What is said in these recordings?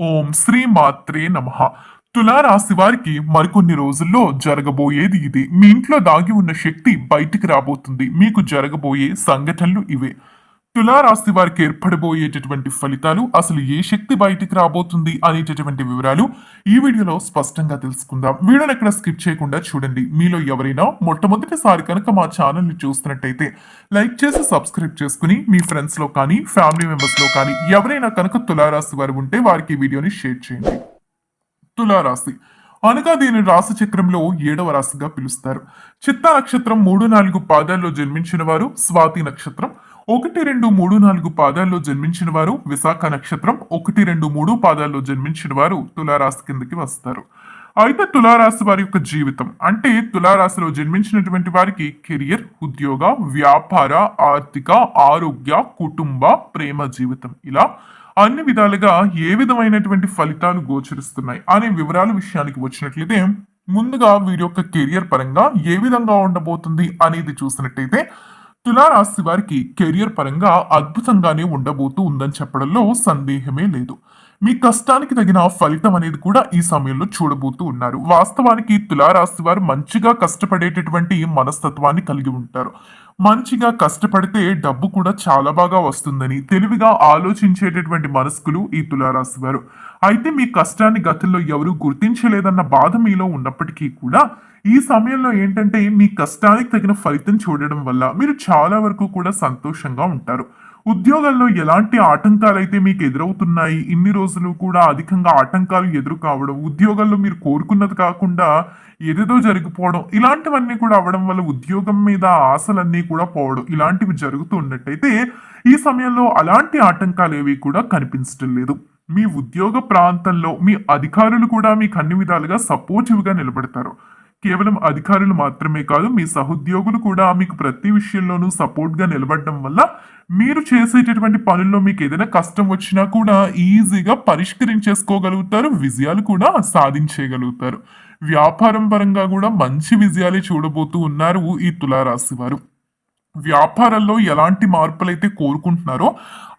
ఓం శ్రీ మాత్రే నమ. తులారాశి వారికి మరికొన్ని రోజుల్లో జరగబోయేది ఇది. మీ ఇంట్లో దాగి ఉన్న శక్తి బయటికి రాబోతుంది. మీకు జరగబోయే సంఘటనలు ఇవే. తులారాశి వారికి ఏర్పడబోయేటటువంటి ఫలితాలు అసలు ఏ శక్తి బయటికి రాబోతుంది అనేటటువంటి వివరాలు ఈ వీడియోలో స్పష్టంగా తెలుసుకుందాం. వీడియోని ఎక్కడ స్కిప్ చేయకుండా చూడండి. మీలో ఎవరైనా మొట్టమొదటిసారి కనుక మా ఛానల్ని చూస్తున్నట్టయితే లైక్ చేసి సబ్స్క్రైబ్ చేసుకుని మీ ఫ్రెండ్స్లో కానీ ఫ్యామిలీ మెంబర్స్లో కానీ ఎవరైనా కనుక తులారాశి వారు ఉంటే వారికి ఈ వీడియోని షేర్ చేయండి. తులారాశి. అనగా దీని రాశి చక్రంలో ఏడవ రాశిగా పిలుస్తారు. చిత్త నక్షత్రం మూడు నాలుగు పాదాల్లో జన్మించిన వారు స్వాతి నక్షత్రం ఒకటి రెండు మూడు నాలుగు పాదాల్లో జన్మించిన వారు విశాఖ నక్షత్రం ఒకటి రెండు మూడు పాదాల్లో జన్మించిన వారు తులారాశి కిందకి వస్తారు. అయితే తులారాశి వారి యొక్క జీవితం అంటే తులారాశిలో జన్మించినటువంటి వారికి కెరియర్ ఉద్యోగ వ్యాపార ఆర్థిక ఆరోగ్య కుటుంబ ప్రేమ జీవితం. ఇలా అన్ని విధాలుగా ఏ విధమైనటువంటి ఫలితాలు గోచరిస్తున్నాయి అనే వివరాల విషయానికి వచ్చినట్లయితే ముందుగా వీరి యొక్క కెరియర్ పరంగా ఏ విధంగా ఉండబోతుంది అనేది చూసినట్టయితే తులారాశి వారికి కెరియర్ పరంగా అద్భుతంగానే ఉండబోతూ ఉందని చెప్పడంలో సందేహమే లేదు. మీ కష్టానికి తగిన ఫలితం అనేది కూడా ఈ సమయంలో చూడబోతూ ఉన్నారు. వాస్తవానికి తులారాశి వారు మంచిగా కష్టపడేటటువంటి మనస్తత్వాన్ని కలిగి ఉంటారు. మంచిగా కష్టపడితే డబ్బు కూడా చాలా బాగా వస్తుందని తెలివిగా ఆలోచించేటటువంటి మనస్కులు ఈ తులారాశి వారు. అయితే మీ కష్టాన్ని గతంలో ఎవరు గుర్తించలేదన్న బాధ మీలో ఉన్నప్పటికీ కూడా ఈ సమయంలో ఏంటంటే మీ కష్టానికి తగిన ఫలితం చూడడం వల్ల మీరు చాలా వరకు కూడా సంతోషంగా ఉంటారు. ఉద్యోగాల్లో ఎలాంటి ఆటంకాలు అయితే మీకు ఎదురవుతున్నాయి? ఇన్ని రోజులు కూడా అధికంగా ఆటంకాలు ఎదురు కావడం ఉద్యోగాల్లో మీరు కోరుకున్నది కాకుండా ఏదేదో జరిగిపోవడం ఇలాంటివన్నీ కూడా అవడం వల్ల ఉద్యోగం మీద ఆశలన్నీ కూడా పోవడం ఇలాంటివి జరుగుతూ ఉన్నట్టయితే ఈ సమయంలో అలాంటి ఆటంకాలు ఏవి కూడా కనిపించడం లేదు. మీ ఉద్యోగ ప్రాంతంలో మీ అధికారులు కూడా మీకు అన్ని విధాలుగా సపోర్టివ్గా నిలబడతారు. కేవలం అధికారులు మాత్రమే కాదు మీ సహోద్యోగులు కూడా మీకు ప్రతి విషయంలోనూ సపోర్ట్గా నిలబడడం వల్ల మీరు చేసేటటువంటి పనుల్లో మీకు ఏదైనా కష్టం వచ్చినా కూడా ఈజీగా పరిష్కరించేసుకోగలుగుతారు విజయాలు కూడా సాధించేయగలుగుతారు. వ్యాపారం పరంగా కూడా మంచి విజయాలే చూడబోతూ ఉన్నారు ఈ తులారాశి వారు. వ్యాపారంలో ఎలాంటి మార్పులు అయితే కోరుకుంటున్నారో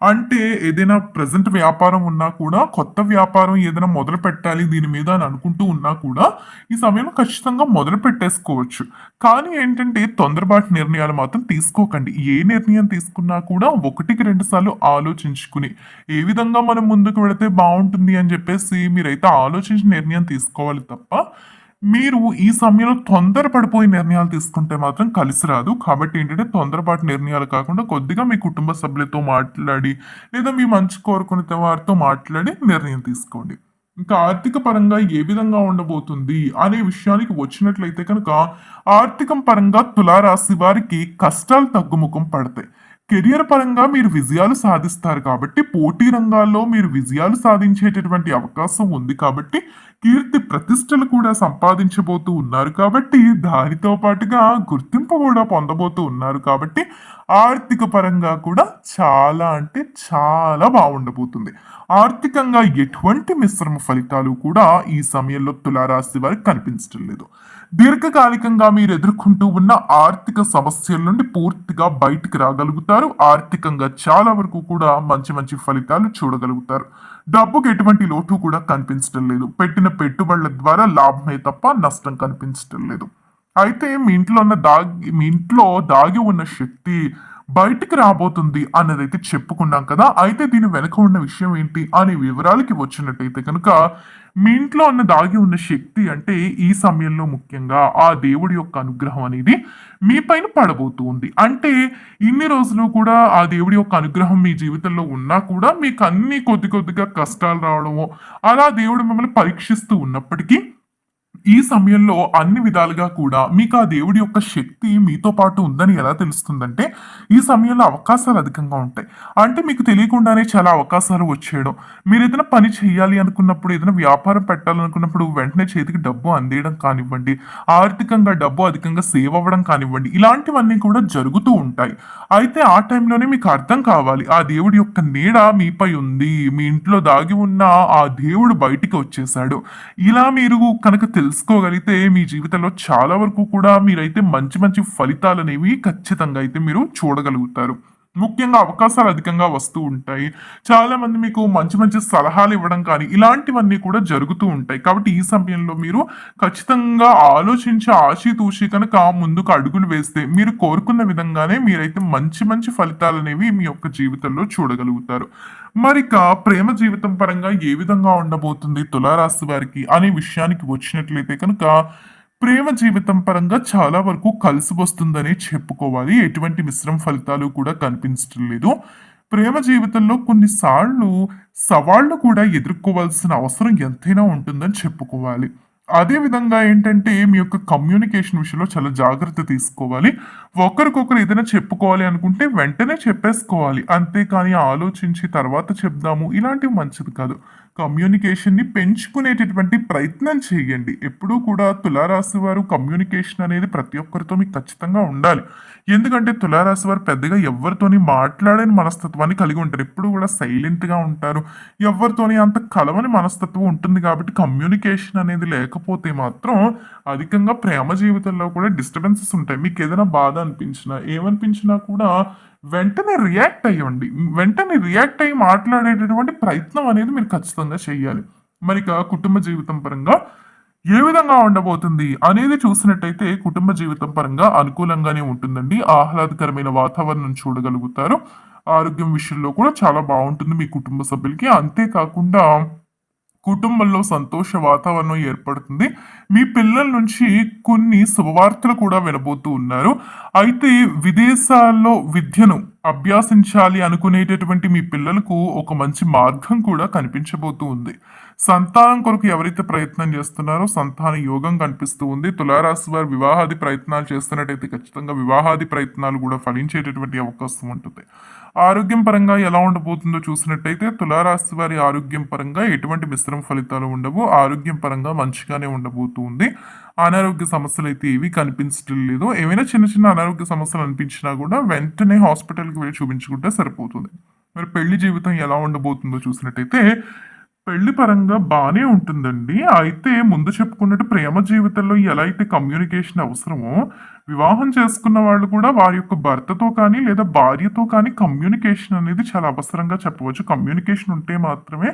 అంటే ఏదైనా ప్రజెంట్ వ్యాపారం ఉన్నా కూడా కొత్త వ్యాపారం ఏదైనా మొదలు పెట్టాలి దీని మీద అని అనుకుంటూ ఉన్నా కూడా ఈ సమయంలో ఖచ్చితంగా మొదలు పెట్టేసుకోవచ్చు. కానీ ఏంటంటే తొందరపాటు నిర్ణయాలు మాత్రం తీసుకోకండి. ఏ నిర్ణయం తీసుకున్నా కూడా ఒకటికి రెండు సార్లు ఆలోచించుకుని ఏ విధంగా మనం ముందుకు వెళితే బాగుంటుంది అని చెప్పేసి మీరైతే ఆలోచించి నిర్ణయం తీసుకోవాలి తప్ప మీరు ఈ సమయంలో తొందరపడిపోయి నిర్ణయాలు తీసుకుంటే మాత్రం కలిసి రాదు. కాబట్టి ఏంటంటే తొందరపాటు నిర్ణయాలు కాకుండా కొద్దిగా మీ కుటుంబ సభ్యులతో మాట్లాడి లేదా మీ మంచి కోరుకునే వారితో మాట్లాడి నిర్ణయం తీసుకోండి. ఇంకా ఆర్థిక పరంగా ఏ విధంగా ఉండబోతుంది అనే విషయానికి వచ్చినట్లయితే కనుక ఆర్థికం పరంగా తులారాశి వారికి కష్టాలు తగ్గుముఖం పడతాయి. కెరియర్ పరంగా మీరు విజయాలు సాధిస్తారు కాబట్టి పోటీ రంగాల్లో మీరు విజయాలు సాధించేటటువంటి అవకాశం ఉంది కాబట్టి కీర్తి ప్రతిష్టలు కూడా సంపాదించబోతూ ఉన్నారు కాబట్టి దానితో పాటుగా గుర్తింపు కూడా పొందబోతూ ఉన్నారు కాబట్టి ఆర్థిక పరంగా కూడా చాలా అంటే చాలా బాగుండబోతుంది. ఆర్థికంగా ఎటువంటి మిశ్రమ ఫలితాలు కూడా ఈ సమయంలో తులారాశి వారికి కనిపించడం లేదు. దీర్ఘకాలికంగా మీరు ఎదుర్కొంటూ ఉన్న ఆర్థిక సమస్యల నుండి పూర్తిగా బయటికి రాగలుగుతారు. ఆర్థికంగా చాలా వరకు కూడా మంచి మంచి ఫలితాలు చూడగలుగుతారు. డబ్బుకి ఎటువంటి లోటు కూడా కనిపించడం లేదు. పెట్టిన పెట్టుబడుల ద్వారా లాభమే తప్ప నష్టం కనిపించడం లేదు. అయితే మీ ఇంట్లో ఉన్న దాగి మీ ఇంట్లో దాగి ఉన్న శక్తి బయటికి రాబోతుంది అన్నదైతే చెప్పుకున్నాం కదా. అయితే దీని వెనుక ఉన్న విషయం ఏంటి? అనే వివరాలకి వచ్చినట్టయితే కనుక మీ ఇంట్లో ఉన్న దాగి ఉన్న శక్తి అంటే ఈ సమయంలో ముఖ్యంగా ఆ దేవుడి యొక్క అనుగ్రహం అనేది మీ పైన పడబోతూ ఉంది. అంటే ఇన్ని రోజులు కూడా ఆ దేవుడి యొక్క అనుగ్రహం మీ జీవితంలో ఉన్నా కూడా మీకు అన్ని కొద్ది కొద్దిగా కష్టాలు రావడము అలా దేవుడు మిమ్మల్ని పరీక్షిస్తూ ఉన్నప్పటికీ ఈ సమయంలో అన్ని విధాలుగా కూడా మీకు ఆ దేవుడి యొక్క శక్తి మీతో పాటు ఉందని ఎలా తెలుస్తుందంటే ఈ సమయంలో అవకాశాలు అధికంగా ఉంటాయి. అంటే మీకు తెలియకుండానే చాలా అవకాశాలు వచ్చేయడం. మీరు ఏదైనా పని చేయాలి అనుకున్నప్పుడు ఏదైనా వ్యాపారం పెట్టాలనుకున్నప్పుడు వెంటనే చేతికి డబ్బు అందేయడం కానివ్వండి ఆర్థికంగా డబ్బు అధికంగా సేవ్ అవ్వడం కానివ్వండి ఇలాంటివన్నీ కూడా జరుగుతూ ఉంటాయి. అయితే ఆ టైంలోనే మీకు అర్థం కావాలి ఆ దేవుడి యొక్క నీడ మీపై ఉంది మీ ఇంట్లో దాగి ఉన్న ఆ దేవుడు బయటికి వచ్చేసాడు ఇలా మీరు కనుక తెలుసు తెలుసుకోగలిగితే మీ జీవితంలో చాలా వరకు కూడా మీరైతే మంచి మంచి ఫలితాలు అనేవి ఖచ్చితంగా అయితే మీరు చూడగలుగుతారు. ముఖ్యంగా అవకాశాలు అధికంగా వస్తూ ఉంటాయి. చాలా మంది మీకు మంచి మంచి సలహాలు ఇవ్వడం కానీ ఇలాంటివన్నీ కూడా జరుగుతూ ఉంటాయి. కాబట్టి ఈ సమయంలో మీరు ఖచ్చితంగా ఆలోచించి ఆశీతూషి కనుక ముందుకు అడుగులు వేస్తే మీరు కోరుకున్న విధంగానే మీరైతే మంచి మంచి ఫలితాలు అనేవి మీ యొక్క జీవితంలో చూడగలుగుతారు. మరిక ప్రేమ జీవితం పరంగా ఏ విధంగా ఉండబోతుంది తులారాశి వారికి అనే విషయానికి వచ్చినట్లయితే కనుక ప్రేమ జీవితం పరంగా చాలా వరకు కలిసి వస్తుందనే చెప్పుకోవాలి. ఎటువంటి మిశ్రమ ఫలితాలు కూడా కనిపించడం లేదు. ప్రేమ జీవితంలో కొన్నిసార్లు సవాళ్ళు కూడా ఎదుర్కోవాల్సిన అవసరం ఎంతైనా ఉంటుందని చెప్పుకోవాలి. అదే విధంగా ఏంటంటే మీ యొక్క కమ్యూనికేషన్ విషయంలో చాలా జాగ్రత్త తీసుకోవాలి. ఒకరికొకరు ఏదైనా చెప్పుకోవాలి అనుకుంటే వెంటనే చెప్పేసుకోవాలి. అంతేకాని ఆలోచించి తర్వాత చెప్దాము. ఇలాంటివి మంచిది కాదు. కమ్యూనికేషన్ని పెంచుకునేటటువంటి ప్రయత్నం చేయండి. ఎప్పుడూ కూడా తులారాశి వారు కమ్యూనికేషన్ అనేది ప్రతి ఒక్కరితో మీకు ఖచ్చితంగా ఉండాలి. ఎందుకంటే తులారాశి వారు పెద్దగా ఎవరితోని మాట్లాడని మనస్తత్వాన్ని కలిగి ఉంటారు. ఎప్పుడు కూడా సైలెంట్గా ఉంటారు. ఎవరితోని అంత కలవని మనస్తత్వం ఉంటుంది కాబట్టి కమ్యూనికేషన్ అనేది లేకపోతే మాత్రం అధికంగా ప్రేమ జీవితంలో కూడా డిస్టర్బెన్సెస్ ఉంటాయి. మీకు ఏదైనా బాధ అనిపించినా ఏమనిపించినా కూడా వెంటనే రియాక్ట్ అయ్యండి. వెంటనే రియాక్ట్ అయ్యి మాట్లాడేటటువంటి ప్రయత్నం అనేది మీరు ఖచ్చితంగా చేయాలి. మరి కుటుంబ జీవితం పరంగా ఏ విధంగా ఉండబోతుంది అనేది చూసినట్టయితే కుటుంబ జీవితం పరంగా అనుకూలంగానే ఉంటుందండి. ఆహ్లాదకరమైన వాతావరణం చూడగలుగుతారు. ఆరోగ్యం విషయంలో కూడా చాలా బాగుంటుంది మీ కుటుంబ సభ్యులకి. అంతేకాకుండా కుటుంబంలో సంతోష వాతావరణం ఏర్పడుతుంది. మీ పిల్లల నుంచి కొన్ని శుభవార్తలు కూడా వినబోతూ ఉన్నారు. అయితే విదేశాల్లో విద్యను అభ్యాసించాలి అనుకునేటటువంటి మీ పిల్లలకు ఒక మంచి మార్గం కూడా కనిపించబోతూ ఉంది. సంతానం కొరకు ఎవరైతే ప్రయత్నం చేస్తున్నారో సంతాన యోగం కనిపిస్తూ ఉంది. తులారాశి వారు వివాహాది ప్రయత్నాలు చేస్తున్నట్టయితే ఖచ్చితంగా వివాహాది ప్రయత్నాలు కూడా ఫలించేటటువంటి అవకాశం ఉంటుంది. ఆరోగ్యం పరంగా ఎలా ఉండబోతుందో చూసినట్టయితే తులారాశి వారి ఆరోగ్యం పరంగా ఎటువంటి మిశ్రమ ఫలితాలు ఉండవు. ఆరోగ్యం పరంగా మంచిగానే ఉండబోతుంది. అనారోగ్య సమస్యలు అయితే ఏవి కనిపించడం లేదు. ఏమైనా చిన్న చిన్న అనారోగ్య సమస్యలు అనిపించినా కూడా వెంటనే హాస్పిటల్కి వెళ్ళి చూపించుకుంటే సరిపోతుంది. మరి పెళ్ళి జీవితం ఎలా ఉండబోతుందో చూసినట్టయితే పెళ్ళి పరంగా బాగానే ఉంటుందండి. అయితే ముందు చెప్పుకున్నట్టు ప్రేమ జీవితంలో ఎలా అయితే కమ్యూనికేషన్ అవసరమో వివాహం చేసుకున్న వాళ్ళు కూడా వారి యొక్క భర్తతో కానీ లేదా భార్యతో కానీ కమ్యూనికేషన్ అనేది చాలా అవసరంగా చెప్పవచ్చు. కమ్యూనికేషన్ ఉంటే మాత్రమే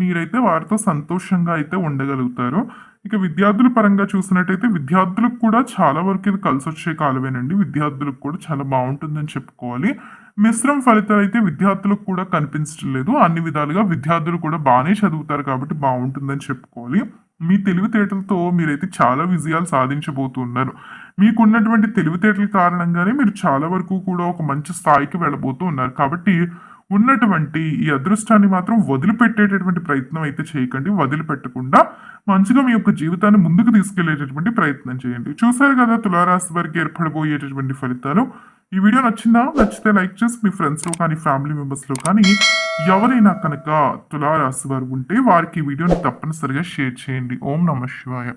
మీరైతే వారితో సంతోషంగా అయితే ఉండగలుగుతారు. ఇక విద్యార్థుల పరంగా చూసినట్టయితే విద్యార్థులకు కూడా చాలా వరకు ఇది కలిసి వచ్చే కాలమేనండి. విద్యార్థులకు కూడా చాలా బాగుంటుందని చెప్పుకోవాలి. మిశ్రమ ఫలితాలు అయితే విద్యార్థులకు కూడా కనిపించడం లేదు అన్ని విధాలుగా విద్యార్థులు కూడా బాగానే చదువుతారు కాబట్టి బాగుంటుందని చెప్పుకోవాలి. మీ తెలివితేటలతో మీరైతే చాలా విజయాలు సాధించబోతున్నారు. మీకున్నటువంటి తెలివితేటల కారణంగానే మీరు చాలా వరకు కూడా ఒక మంచి స్థాయికి వెళ్ళబోతూ ఉన్నారు. కాబట్టి ఉన్నటువంటి ఈ అదృష్టాన్ని మాత్రం వదిలిపెట్టేటటువంటి ప్రయత్నం అయితే చేయకండి. వదిలిపెట్టకుండా మంచిగా మీ యొక్క జీవితాన్ని ముందుకు తీసుకెళ్ళేటటువంటి ప్రయత్నం చేయండి. చూసారు కదా తులారాశి వారికి ఏర్పడబోయేటటువంటి ఫలితాలు. ఈ వీడియో నచ్చిందా? నచ్చితే లైక్ చేసి మీ ఫ్రెండ్స్లో కానీ ఫ్యామిలీ మెంబర్స్లో కానీ ఎవరైనా కనుక తులారాశి వారు ఉంటే వారికి ఈ వీడియోని తప్పనిసరిగా షేర్ చేయండి. ఓం నమ శివాయ.